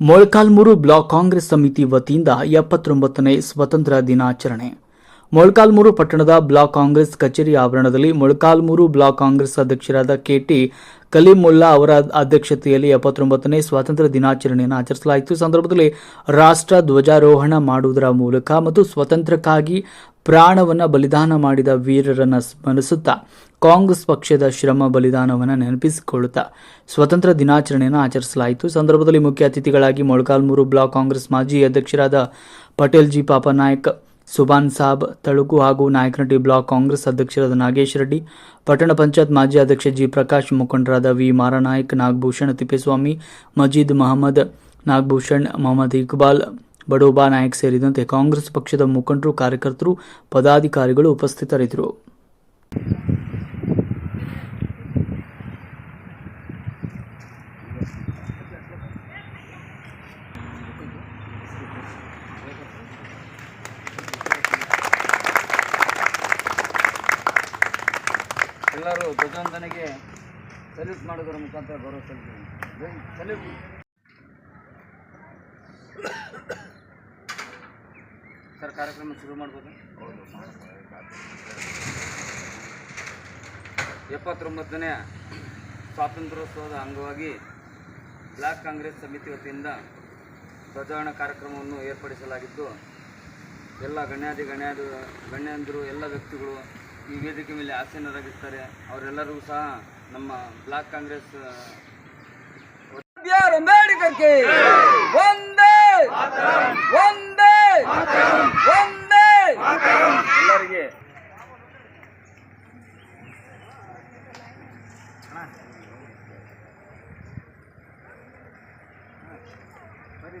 Molakalmuru block Congress ಸಮಿತಿ ವತಿಯಿಂದ ಎಪ್ಪತ್ತೊಂಬತ್ತನೇ ಸ್ವತಂತ್ರ ದಿನಾಚರಣೆ. ಮೊಳಕಾಲ್ಮೂರು ಪಟ್ಟಣದ ಬ್ಲಾಕ್ ಕಾಂಗ್ರೆಸ್ ಕಚೇರಿ ಆವರಣದಲ್ಲಿ ಮೊಳಕಾಲ್ಮೂರು ಬ್ಲಾಕ್ ಕಾಂಗ್ರೆಸ್ ಅಧ್ಯಕ್ಷರಾದ ಕೆಟಿ ಕಲೀಮುಲ್ಲಾ ಅವರ ಅಧ್ಯಕ್ಷತೆಯಲ್ಲಿ ಎಪ್ಪತ್ತೊಂಬತ್ತನೇ ಸ್ವಾತಂತ್ರ್ಯ ದಿನಾಚರಣೆಯನ್ನು ಆಚರಿಸಲಾಯಿತು. ಸಂದರ್ಭದಲ್ಲಿ ರಾಷ್ಟ್ರ ಧ್ವಜಾರೋಹಣ ಮಾಡುವುದರ ಮೂಲಕ ಮತ್ತು ಸ್ವಾತಂತ್ರ್ಯಕ್ಕಾಗಿ ಪ್ರಾಣವನ್ನು ಬಲಿದಾನ ಮಾಡಿದ ವೀರರನ್ನು ಸ್ಮರಿಸುತ್ತಾ ಕಾಂಗ್ರೆಸ್ ಪಕ್ಷದ ಶ್ರಮ ಬಲಿದಾನವನ್ನು ನೆನಪಿಸಿಕೊಳ್ಳುತ್ತಾ ಸ್ವತಂತ್ರ ದಿನಾಚರಣೆಯನ್ನು ಆಚರಿಸಲಾಯಿತು. ಸಂದರ್ಭದಲ್ಲಿ ಮುಖ್ಯ ಅತಿಥಿಗಳಾಗಿ ಮೊಳಕಾಲ್ಮೂರು ಬ್ಲಾಕ್ ಕಾಂಗ್ರೆಸ್ ಮಾಜಿ ಅಧ್ಯಕ್ಷರಾದ ಪಟೇಲ್ ಜಿ ಪಾಪನಾಯಕ್ ಸುಬಾನ್ ಸಾಬ್ ತಳುಕು ಹಾಗೂ ನಾಯಕನಹಟ್ಟಿ ಬ್ಲಾಕ್ ಕಾಂಗ್ರೆಸ್ ಅಧ್ಯಕ್ಷರಾದ ನಾಗೇಶ್ ರೆಡ್ಡಿ, ಪಟ್ಟಣ ಪಂಚಾಯತ್ ಮಾಜಿ ಅಧ್ಯಕ್ಷ ಜಿ ಪ್ರಕಾಶ್ ಮುಖಂಡರಾದ ವಿ ಮಾರನಾಯಕ್, ನಾಗಭೂಷಣ್ ತಿಪ್ಪೇಸ್ವಾಮಿ, ಮಜೀದ್ ಮಹಮ್ಮದ್, ನಾಗಭೂಷಣ್ ಮೊಹಮ್ಮದ್ ಇಕ್ಬಾಲ್, ಬಡೋಬಾ ನಾಯಕ್ ಸೇರಿದಂತೆ ಕಾಂಗ್ರೆಸ್ ಪಕ್ಷದ ಮುಖಂಡರು, ಕಾರ್ಯಕರ್ತರು, ಪದಾಧಿಕಾರಿಗಳು ಉಪಸ್ಥಿತರಿದ್ದರು. ಎಲ್ಲರೂ ಧ್ವಜವಂದನೆಗೆ ಸಲ್ಯೂಟ್ ಮಾಡೋದರ ಮುಖಾಂತರ ಗೌರವ ಸಲ್ಯೂಟ್ ಸರ್, ಕಾರ್ಯಕ್ರಮ ಶುರು ಮಾಡ್ಬೋದು. ಎಪ್ಪತ್ತೊಂಬತ್ತನೇ ಸ್ವಾತಂತ್ರ್ಯೋತ್ಸವದ ಅಂಗವಾಗಿ ಬ್ಲಾಕ್ ಕಾಂಗ್ರೆಸ್ ಸಮಿತಿ ವತಿಯಿಂದ ಧ್ವಜಾರೋಹಣ ಕಾರ್ಯಕ್ರಮವನ್ನು ಏರ್ಪಡಿಸಲಾಗಿದ್ದು, ಎಲ್ಲ ಗಣ್ಯಾಧಿ ಗಣ್ಯಾಧಿ ಗಣ್ಯಂದರು, ಎಲ್ಲ ವ್ಯಕ್ತಿಗಳು ಈ ವೇದಿಕೆ ಮೇಲೆ ಆಸೀನರಾಗಿರ್ತಾರೆ. ಅವರೆಲ್ಲರಿಗೂ ಸಹ ನಮ್ಮ ಬ್ಲಾಕ್ ಕಾಂಗ್ರೆಸ್ ಅಂಬೇಡ್ಕರ್ಗೆ ಒಂದೇ ಒಂದೇ ಒಂದೇ ಎಲ್ಲರಿಗೆ ಬರ್ರಿ